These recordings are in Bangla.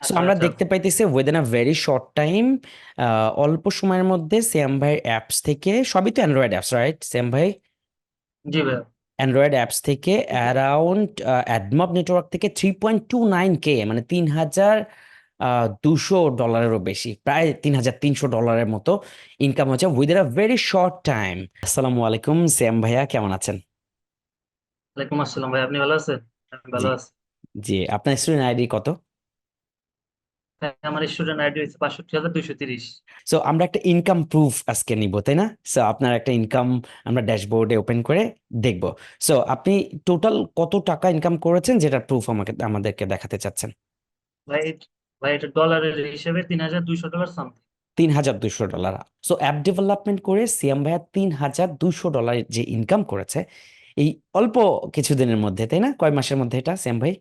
সো আমরা আচ্ছা। দেখতে পাইতেছি within a very short time অল্প সময়ের মধ্যে শ্যাম ভাইয়ের অ্যাপস থেকে সবই তো অ্যান্ড্রয়েড অ্যাপস রাইট শ্যাম ভাই? জি ভাইয়া। অ্যান্ড্রয়েড অ্যাপস থেকে অ্যারাউন্ড অ্যাডমব নেটওয়ার্ক থেকে three point two nine K মানে তিন হাজার দুশো ডলারেরও বেশি প্রায় তিন হাজার তিনশো ডলারের মতো ইনকাম হচ্ছে within a very short time আসসালামু আলাইকুম শ্যাম ভাইয়া কেমন আছেন? ওয়ালাইকুম আসসালাম ভাই আপনি ভালো আছেন? ভালো জি। আছি। জি আপনার স্টুডেন্ট আইডি কত? ভাই, আমার স্টুডেন্ট আইডি হচ্ছে বাষট্টি হাজার দুইশো তিরিশ। সো আমরা একটা ইনকাম প্রুফ আজকে নিব তাই না? সো আপনার একটা ইনকাম আমরা ড্যাশবোর্ডে ওপেন করে দেখব। সো আপনি টোটাল কত টাকা ইনকাম করেছেন যেটা প্রুফ আমাকে আমাদেরকে দেখাতে চাচ্ছেন? ভাই ভাই এটা ডলারের হিসেবে তিন হাজার দুইশো ডলার সামথিং তিন হাজার দুশো ডলার সো অ্যাপ ডেভেলপমেন্ট করে সিয়াম ভাইয়া তিন হাজার দুশো ডলার যে ইনকাম করেছে এই অল্প কিছুদিনের মধ্যে তাই না? কয় মাসের মধ্যে এটা শ্যাম ভাই?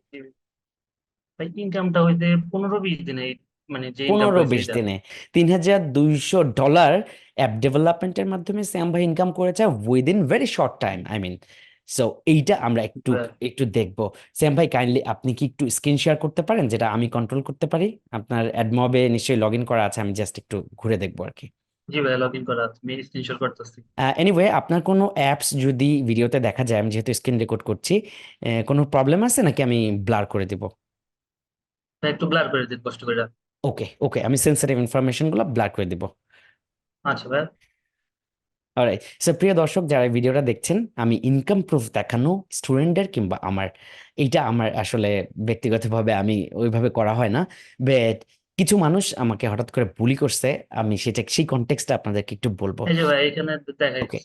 ভাই ইনকামটা হইতে পনেরো বিশ দিনে মানে যে ইনকাম পনেরো বিশ দিনে। তিন হাজার দুইশো ডলার অ্যাপ ডেভেলপমেন্টের মাধ্যমে শ্যাম ভাই ইনকাম করেছে within very short time I mean so এইটা আমরা একটু একটু দেখব। শ্যাম ভাই কাইন্ডলি আপনি কি একটু স্ক্রিন শেয়ার করতে পারেন? যেটা আমি কন্ট্রোল করতে পারি। আপনার অ্যাডমবে নিশ্চয়ই লগ ইন করা আছে আমি জাস্ট একটু ঘুরে দেখব আর কি। জি ভাই লগ ইন করা আছে। আমি স্ক্রিনশট করতেছি। এনিওয়ে আপনার কোনো অ্যাপস যদি ভিডিওতে দেখা যায় আমি যেহেতু স্ক্রিন রেকর্ড করছি কোনো প্রবলেম আছে নাকি আমি ব্লার করে দিব? একটু ব্লার করে দিন কষ্ট করে। ওকে ওকে আমি সেন্সিটিভ ইনফরমেশনগুলো ব্লার করে দিব। আচ্ছা ভাই অলরাইট সো প্রিয় দর্শক যারা ভিডিওটা দেখছেন আমি ইনকাম প্রুফ দেখানো স্টুডেন্টদের কিংবা আমার এইটা আমার আসলে ব্যক্তিগতভাবে আমি ওইভাবে করা হয় না বাট কিছু মানুষ আমাকে হঠাৎ করে বুলি করছে আমি সেটা সেই কনটেক্সটটা আপনাদেরকে একটু বলব। এই যে ভাই এখানে দেখা ওকে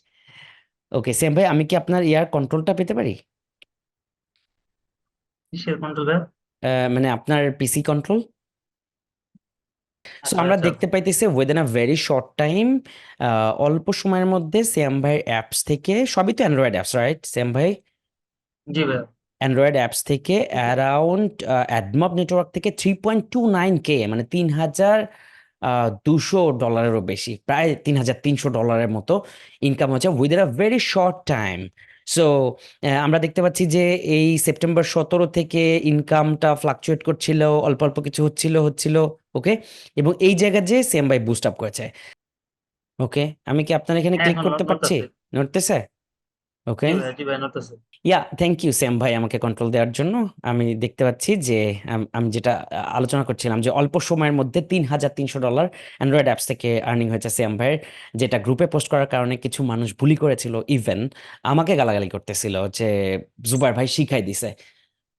ওকে সেম ভাই আমি কি আপনার ইয়ার কন্ট্রোলটা পেতে পারি? কিসের কন্ট্রোল মানে আপনার পিসি কন্ট্রোল সো আচ্ছা আমরা আচ্ছা দেখতে পাইতেছি within a very short time অল্প সময়ের মধ্যে শ্যাম ভাইয়ের অ্যাপস থেকে সবই তো অ্যান্ড্রয়েড অ্যাপস রাইট শ্যাম ভাই? জি ভাই অ্যান্ড্রয়েড অ্যাপস থেকে অ্যারাউন্ড অ্যাডমব নেটওয়ার্ক থেকে three point two nine K মানে তিন হাজার দুশো ডলারেরও বেশি প্রায় তিন হাজার তিনশো ডলারের মতো ইনকাম হচ্ছে within a very short time so আমরা দেখতে পাচ্ছি যে এই সেপ্টেম্বর সতেরো থেকে ইনকামটা ফ্লাকচুয়েট করছিল অল্প অল্প কিছু হচ্ছিল হচ্ছিল ওকে এবং এই জায়গা যে সেম বাই বুস্ট আপ করেছে। ওকে আমি কি আপনার এখানে হ্যাঁ ক্লিক করতে পারছি? নড়তেছে okay? Yeah thank you Shyam ভাই আমাকে কন্ট্রোল দেওয়ার জন্য। আমি দেখতে পাচ্ছি যে আম- আমি যেটা আলোচনা করছিলাম যে অল্প সময়ের মধ্যে তিন হাজার তিনশো ডলার অ্যান্ড্রয়েড অ্যাপস থেকে আর্নিং হয়েছে স্যাম ভাইয়ের যেটা গ্রুপে পোস্ট করার কারণে কিছু মানুষ ভুলি করেছিল ইভেন আমাকে গালাগালি করতেছিল যে জুবার ভাই শিখাই দিছে।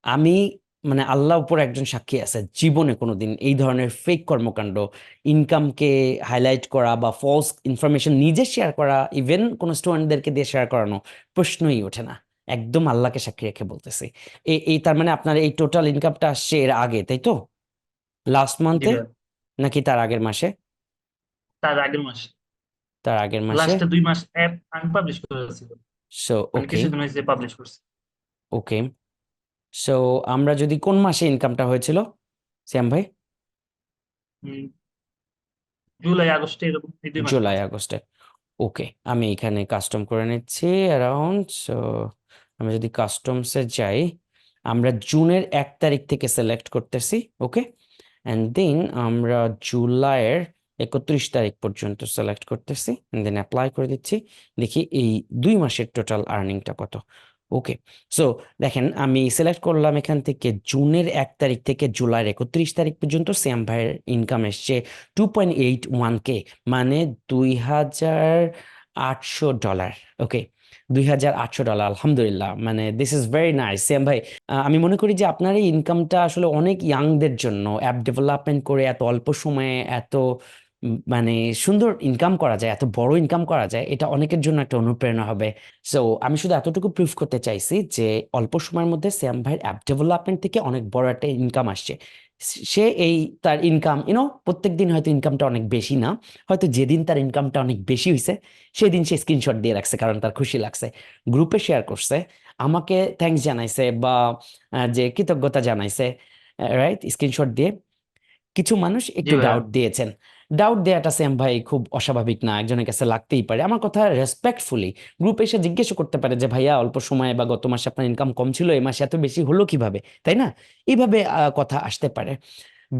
আমি মানে আল্লাহ উপর একজন সাক্ষী আছে জীবনে কোনোদিন এই ধরনের ফেক কর্মকাণ্ড ইনকামকে হাইলাইট করা বা ফলস ইনফরমেশন নিজে শেয়ার করা ইভেন কোনো স্টুডেন্টদেরকে দিয়ে শেয়ার করানো প্রশ্নই ওঠে না। একদম আল্লাহকে সাক্ষী রেখে বলতেছি। এই এই তার মানে আপনার এই টোটাল ইনকামটা আসছে এর আগে তাই তো? লাস্ট মান্থে নাকি তার আগের মাসে? তার আগের মাসে। তার আগের মাসে? লাস্টে দুই মাস অ্যাপ আনপাবলিশ করেছিল। সো মানে ওকে কিছুদিন হয়েছে পাবলিশ করছে। ওকে সো আমরা যদি কোন মাসে ইনকামটা হয়েছিল? শ্যাম ভাই? জুলাই আগস্টে এরকম জুলাই আগস্টে। ওকে আমি এখানে কাস্টম করে নিচ্ছি অ্যারাউন্ড সো আমি যদি কাস্টমসে যাই আমরা জুনের এক তারিখ থেকে সিলেক্ট করতেছি ওকে অ্যান্ড দেন আমরা জুলাইয়ের একত্রিশ তারিখ পর্যন্ত সিলেক্ট করতেছি দেন অ্যাপ্লাই করে দিচ্ছি। দেখি এই দুই মাসের টোটাল আর্নিংটা কত। ওকে সো দেখেন আমি সিলেক্ট করলাম এখান থেকে জুনের এক তারিখ থেকে জুলাইয়ের একত্রিশ তারিখ পর্যন্ত শ্যাম ভাইয়ের ইনকাম এসছে two point eight one K মানে দুই হাজার আটশো ডলার ওকে দুই হাজার আটশো ডলার আলহামদুলিল্লাহ মানে this is very nice Shyam ভাই। আমি মনে করি যে আপনার এই ইনকামটা আসলে অনেক ইয়াংদের জন্য অ্যাপ ডেভেলপমেন্ট করে এত অল্প সময়ে, এত মানে সুন্দর ইনকাম করা যায় এত বড় ইনকাম করা যায় এটা অনেকের জন্য একটা অনুপ্রেরণা হবে। সো আমি শুধু এতটুকু প্রুফ করতে চাইছি যে অল্প সময়ের মধ্যে শ্যাম ভাইয়ের অ্যাপ ডেভেলপমেন্ট থেকে অনেক বড় একটা ইনকাম আসছে। সে এই তার ইনকাম ইউনো প্রত্যেক দিন হয়তো ইনকামটা অনেক বেশি না হয়তো যেদিন তার ইনকামটা অনেক বেশি হয়েছে সেদিন সে স্ক্রিনশট দিয়ে রাখছে কারণ তার খুশি লাগছে। গ্রুপে শেয়ার করছে আমাকে থ্যাঙ্কস জানাইছে বা যে কৃতজ্ঞতা জানাইছে রাইট স্ক্রিনশট দিয়ে। কিছু মানুষ একটু ডাউট দিয়েছেন। ডাউট দেওয়াটা সেম ভাই, খুব অস্বাভাবিক না, একজনের কাছে লাগতেই পারে। আমার কথা রেসপেক্টফুলি গ্রুপে এসে জিজ্ঞেস করতে পারে যে, ভাইয়া, অল্প সময়ে বা গত মাসে আপনার ইনকাম কম ছিল, এই মাসে এত বেশি হলো কীভাবে? তাই না? এইভাবে কথা আসতে পারে।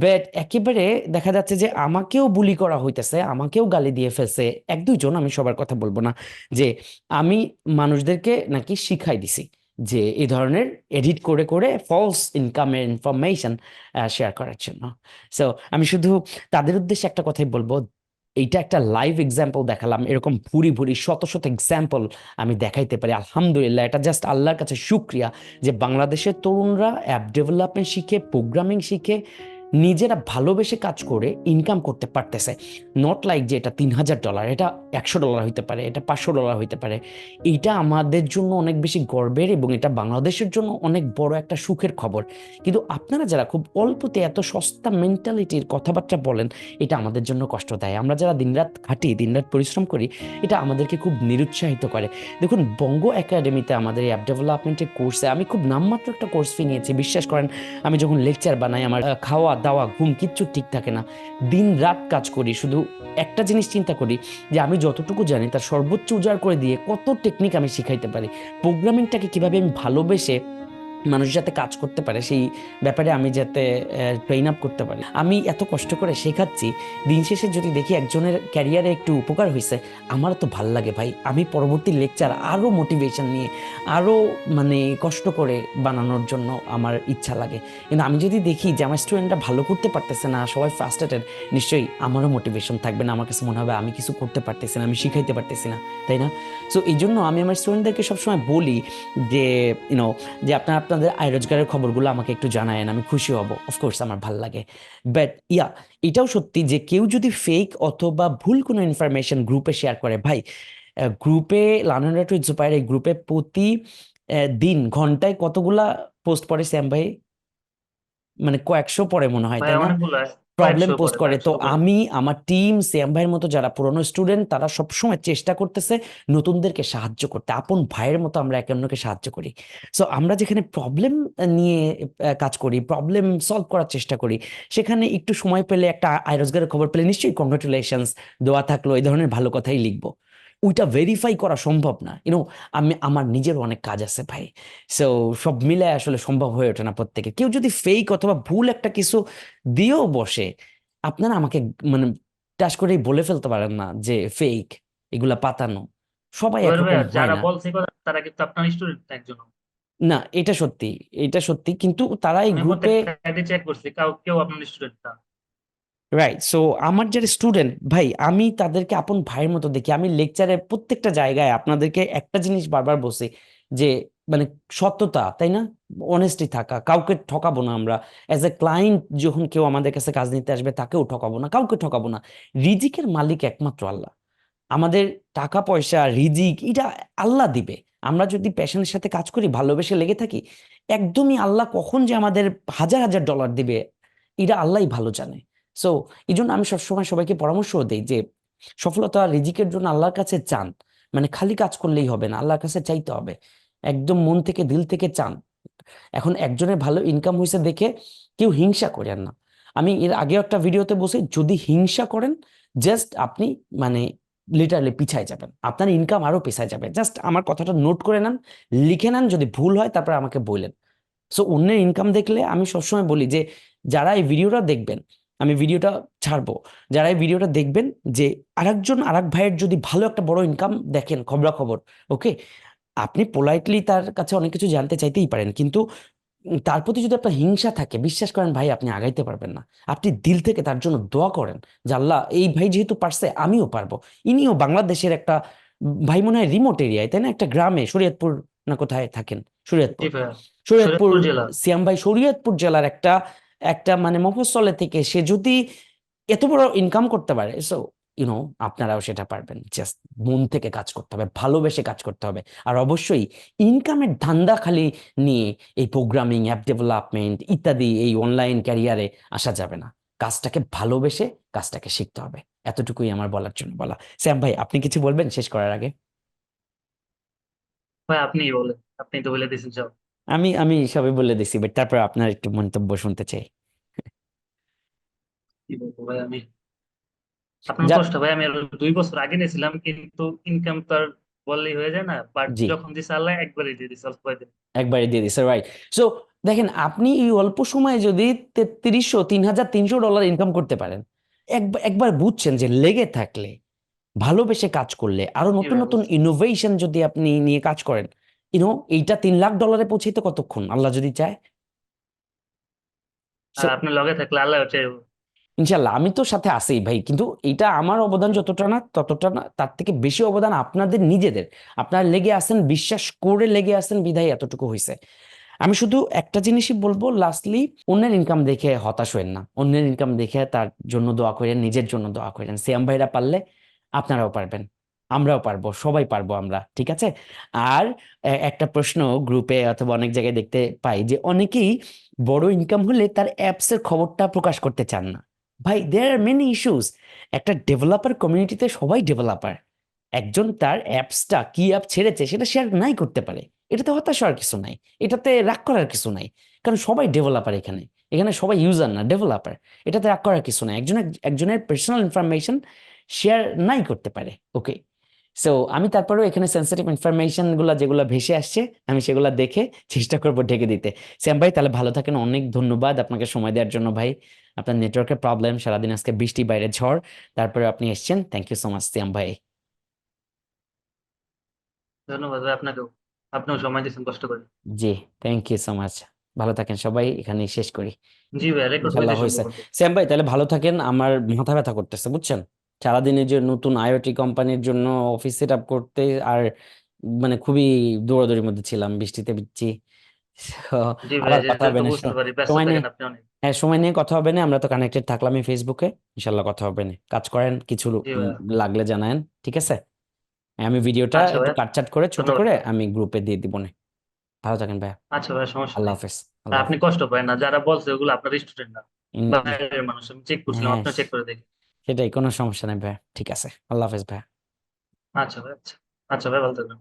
বাট একেবারে দেখা যাচ্ছে যে, আমাকেও বুলি করা হইতেছে, আমাকেও গালি দিয়ে ফেলছে। এক দুইজন, আমি সবার কথা বলব না, যে আমি মানুষদেরকে নাকি শিখাই দিছি। যে এই ধরনের এডিট করে করে ফলস ইনকামের ইনফরমেশন শেয়ার করার জন্য। সো আমি শুধু তাদের উদ্দেশ্যে একটা কথাই বলব। এইটা একটা লাইভ এক্সাম্পল দেখালাম। এরকম ভুরি ভুরি, শত শত এক্সাম্পল আমি দেখাইতে পারি। আলহামদুলিল্লাহ, এটা জাস্ট আল্লাহর কাছে সুক্রিয়া যে বাংলাদেশের তরুণরা অ্যাপ ডেভেলপমেন্ট শিখে প্রোগ্রামিং শিখে নিজেরা ভালোবেসে কাজ করে ইনকাম করতে পারতেছে। নট লাইক যে এটা তিন হাজার ডলার এটা একশো ডলার হইতে পারে, এটা পাঁচশো ডলার হইতে পারে। এটা আমাদের জন্য অনেক বেশি গর্বের এবং এটা বাংলাদেশের জন্য অনেক বড় একটা সুখের খবর। কিন্তু আপনারা যারা খুব অল্পতে এত সস্তা মেন্টালিটির কথাবার্তা বলেন, এটা আমাদের জন্য কষ্ট দেয়। আমরা যারা দিনরাত খাটি, দিনরাত পরিশ্রম করি, এটা আমাদেরকে খুব নিরুৎসাহিত করে। দেখুন, বঙ্গ একাডেমিতে আমাদের অ্যাপ ডেভেলপমেন্টের কোর্সে আমি খুব নামমাত্র একটা কোর্স ফি নিয়েছি। বিশ্বাস করেন, আমি যখন লেকচার বানাই, আমার খাওয়া দাওয়া ঘুম কিচ্ছু ঠিক থাকে না। দিন রাত কাজ করি, শুধু একটা জিনিস চিন্তা করি যে আমি যতটুকু জানি তার সর্বোচ্চ উজাড় করে দিয়ে কত টেকনিক আমি শিখাইতে পারি। প্রোগ্রামিংটাকে কীভাবে আমি ভালোবেসে মানুষের যাতে কাজ করতে পারে, সেই ব্যাপারে আমি যাতে ট্রেন আপ করতে পারি। আমি এত কষ্ট করে শেখাচ্ছি, দিন শেষে যদি দেখি একজনের ক্যারিয়ারে একটু উপকার হয়েছে আমার তো ভালো লাগে ভাই। আমি পরবর্তী লেকচার আরও মোটিভেশন নিয়ে আরও মানে কষ্ট করে বানানোর জন্য আমার ইচ্ছা লাগে। কিন্তু আমি যদি দেখি যে আমার স্টুডেন্টরা ভালো করতে পারতেছে না, সবাই ফার্স্টেটেড নিশ্চয়ই আমারও মোটিভেশন থাকবে না। আমার কাছে মনে হবে আমি কিছু করতে পারতেছি না, আমি শিখাইতে পারতেছি না, তাই না? সো এই জন্য আমি আমার স্টুডেন্টদেরকে সবসময় বলি যে ইউনো যে আপনারা আপনাদের আয় রোজগারের খবরগুলো আমাকে একটু জানায় আমি খুশি হব। অফকোর্স আমার ভালো লাগে। বাট ইয়া এটাও সত্যি যে কেউ যদি ফেক অথবা ভুল কোনো ইনফরমেশন গ্রুপে শেয়ার করে ভাই গ্রুপে লার্নার টু এই গ্রুপে প্রতি দিন ঘন্টায় কতগুলা পোস্ট পড়ে শ্যাম ভাই? মানে কয়েকশো পরে মনে হয় তাই না? প্রবলেম পোস্ট করে, তো আমি আমার টিম সিএম ভাইয়ের মতো যারা পুরনো স্টুডেন্ট তারা সবসময় চেষ্টা করতেছে নতুনদেরকে সাহায্য করতে। আপন ভাইয়ের মতো আমরা একে অন্যকে সাহায্য করি। সো আমরা যেখানে প্রবলেম নিয়ে কাজ করি প্রবলেম সলভ করার চেষ্টা করি সেখানে একটু সময় পেলে একটা আয় রোজগারের খবর পেলে নিশ্চয়ই কংগ্রেচুলেশনস দেওয়া থাকল এই ধরনের ভালো কথাই লিখব। ওইটা ভেরিফাই করা সম্ভব না। ইউনো আমি আমার নিজের অনেক কাজ আছে ভাই। সো সব মিলে আসলে সম্ভব হয়ে ওঠে না প্রত্যেকে। কেউ যদি ফেক অথবা ভুল একটা কিছু দিয়েও বসে আপনারা আমাকে মানে টাচ করেই বলে ফেলতে পারেন না যে ফেক এগুলা পাতানো। সবাই যারা না। বলছে তারা কিন্তু আপনার স্টুডেন্ট একজন না এটা সত্যি এটা সত্যি। কিন্তু তারা এই গ্রুপে প্রত্যেকটা চেক করছি কেউ আপনার স্টুডেন্ট না রাইট সো আমার যারা স্টুডেন্ট ভাই, আমি তাদেরকে আপন ভাইয়ের মতো দেখি। আমি লেকচারে প্রত্যেকটা জায়গায় আপনাদেরকে একটা জিনিস বারবার বলছি যে মানে সত্যতা, তাই না? অনেস্টি থাকা। কাউকে ঠকাবো না আমরা। অ্যাজ এ ক্লায়েন্ট যখন কেউ আমাদের কাছে কাজ নিতে আসবে, তাকেও ঠকাবো না, কাউকে ঠকাবো না। রিজিকের মালিক একমাত্র আল্লাহ। আমাদের টাকা, পয়সা, রিজিক, এটা আল্লাহ দিবে। আমরা যদি প্যাশনের সাথে কাজ করি, ভালোবেসে লেগে থাকি, একদমই আল্লাহ কখন যে আমাদের হাজার হাজার ডলার দিবে, এটা আল্লাহই ভালো জানে। সো এই জন্য আমি সবসময় সবাইকে পরামর্শ দিই যে, সফলতা রিজিকের জন্য আল্লাহর কাছে চান। মানে খালি কাজ করলেই হবে না, আল্লাহর কাছে চাইতে হবে। একদম মন থেকে, দিল থেকে চান। এখন একজনের ভালো ইনকাম হয়েছে দেখে কেউ হিংসা করেন না। আমি এর আগেও একটা ভিডিওতে বসে, যদি হিংসা করেন জাস্ট আপনি মানে লিটারালি পিছায় যাবেন। আপনার ইনকাম আরও পিছায় যাবে। জাস্ট আমার কথাটা নোট করে নেন, লিখে নেন, যদি ভুল হয়, তারপরে আমাকে বললেন সো অন্যের ইনকাম দেখলে আমি সবসময় বলি যে, যারা এই ভিডিওটা দেখবেন আমি ভিডিওটা ছাড়বো। যারা এই ভিডিওটা দেখবেন যে আরেকজন আরেক ভাইয়ের যদি ভালো একটা বড় ইনকাম দেখেন খবরাখবর ওকে? আপনি পোলাইটলি তার কাছে অনেক কিছু জানতে চাইতেই পারেন কিন্তু তার প্রতি যদি আপনার হিংসা থাকে বিশ্বাস করেন ভাই আপনি আগাইতে পারবেন না। আপনি দিল থেকে তার জন্য দোয়া করেন যে আল্লাহ এই ভাই যেহেতু পারছে আমিও পারব। ইনিও বাংলাদেশের একটা ভাই মনে হয় রিমোট এরিয়ায় তাই না? একটা গ্রামে শরীয়তপুর না কোথায় থাকেন? শরীয়তপুর। শরীয়তপুর সিয়াম ভাই শরীয়তপুর জেলার একটা একটা মানে মফস্বলে থেকে সে যদি এত বড় ইনকাম করতে পারে সো ইউনো আপনারাও সেটা পারবেন। জাস্ট মন থেকে কাজ করতে হবে, ভালোবেসে কাজ করতে হবে। আর অবশ্যই ইনকামের ধান্দা খালি নিয়ে এই প্রোগ্রামিং অ্যাপ ডেভেলপমেন্ট ইত্যাদি এই অনলাইন ক্যারিয়ারে আসা যাবে না। কাজটাকে ভালোবেসে কাজটাকে শিখতে হবে। এতটুকুই আমার বলার জন্য বলা। শ্যাম ভাই, আপনি কিছু বলবেন? শেষ করার আগে। ভাই, আপনিই বলেন। আপনি তো বলে দিয়েছেন সব। আমি আমি সবই বলে দিছি বাট তারপর আপনার একটু মন্তব্য শুনতে চাই। কি বলব ভাই আমি? আপনার যা- কষ্ট ভাই আমি আরও দুই বছর আগে নিয়েছিলাম কিন্তু ইনকাম তো আর বললেই হয়ে যায় না বাট জি। যখন দিছে আল্লাহ একবারই দিয়ে দিছে অল্প কয়েকদিন। একবারে দিয়ে দিছে রাইট সো দেখেন আপনি এই অল্প সময়ে যদি তেত্রিশশো তিন হাজার তিনশো ডলার ইনকাম করতে পারেন একবার একবার বুঝছেন যে লেগে থাকলে ভালোবেসে কাজ করলে আরও নতুন ভাই নতুন ইনোভেশন যদি আপনি নিয়ে কাজ করেন ইউনো এইটা তিন লাখ ডলারে পৌঁছাইতে কতক্ষণ? আল্লাহ যদি চায়। আপনার লগে থাকলে আল্লাহ ইনশাল্লাহ আমি তো সাথে আছি ভাই কিন্তু এটা আমার অবদান যতটা না ততটা না তার থেকে বেশি অবদান আপনাদের নিজেদের। আপনারা লেগে আছেন বিশ্বাস করে লেগে আছেন বিধায় এতটুকু হয়েছে আমি শুধু একটা জিনিসই বলব লাস্টলি অন্যের ইনকাম দেখে হতাশ হয়েন না। অন্যের ইনকাম দেখে তার জন্য দোয়া করেন নিজের জন্য দোয়া করেন। সিয়াম ভাইরা পারলে আপনারাও পারবেন। আমরাও পারব, সবাই পারব আমরা, ঠিক আছে? আর একটা প্রশ্ন গ্রুপে অথবা অনেক জায়গায় দেখতে পাই যে অনেকেই বড় ইনকাম হলে তার অ্যাপসের খবরটা প্রকাশ করতে চান না। ভাই দেয়ার আর মেনি ইস্যুস একটা ডেভেলপার কমিউনিটিতে সবাই ডেভেলপার একজন তার অ্যাপসটা কি অ্যাপ ছেড়েছে সেটা শেয়ার নাই করতে পারে। এটাতে হতাশ হওয়ার কিছু নাই, এটাতে রাগ করার কিছু নাই, কারণ সবাই ডেভেলপার এখানে। এখানে সবাই ইউজার না ডেভেলপার এটাতে রাগ করার কিছু নাই। একজনের একজনের পার্সোনাল ইনফরমেশন শেয়ার নাই করতে পারে ওকে সো আমি তারপরেও এখানে সেন্সিটিভ ইনফরমেশনগুলা যেগুলো ভেসে আসছে আমি সেগুলো দেখে চেষ্টা করব ঢেকে দিতে। শ্যাম ভাই তাহলে ভালো থাকেন অনেক ধন্যবাদ আপনাকে সময় দেওয়ার জন্য ভাই। আপনার নেটওয়ার্কের প্রবলেম সারাদিন আজকে বৃষ্টি বাইরে ঝড় তারপরে আপনি এসেছেন। Thank you so much Shyam ভাই। ধন্যবাদ ভাই আপনাকেও। আপনিও সময় দিয়েছেন কষ্ট করে। জি থ্যাংক ইউ সো মাচ ভালো থাকেন সবাই এখানেই শেষ করি। জি ভাই রেকর্ড হয়েছে। শ্যাম ভাই তাহলে ভালো থাকেন আমার মাথা ব্যথা করতেছে বুঝছেন? সারাদিনে যে নতুন আইওটি কোম্পানির জন্য অফিস সেট আপ করতে আর মানে খুবই দৌড়াদৌড়ির মধ্যে ছিলাম বৃষ্টিতে ভিজছি। ভাই আবার কথা হবে না সময় নিয়ে হ্যাঁ সময় নিয়ে কথা হবে না আমরা তো কানেক্টেড থাকলামই ফেসবুকে ইনশাল্লাহ কথা হবে না। কাজ করেন কিছু ভাই। লাগলে জানায়েন ঠিক আছে? আমি ভিডিওটা আচ্ছা একটু ভাই কাটছাট করে ছোট করে আমি গ্রুপে দিয়ে দিব না। ভালো থাকেন ভাইয়া। আচ্ছা ভাই সমস্যা আল্লাহ হাফেজ আপনি কষ্ট পায় না যারা বলছে ওগুলো আপনার স্টুডেন্ট না। বাইরের মানুষ আমি চেক করছিলাম হ্যাঁ। আপনি চেক করে দেখি সেটাই, কোনো সমস্যা নেই ভাই ঠিক আছে, আল্লাহ হাফেজ ভাই আচ্ছা ভাই আচ্ছা। আচ্ছা ভাই, ভালো থাকবেন।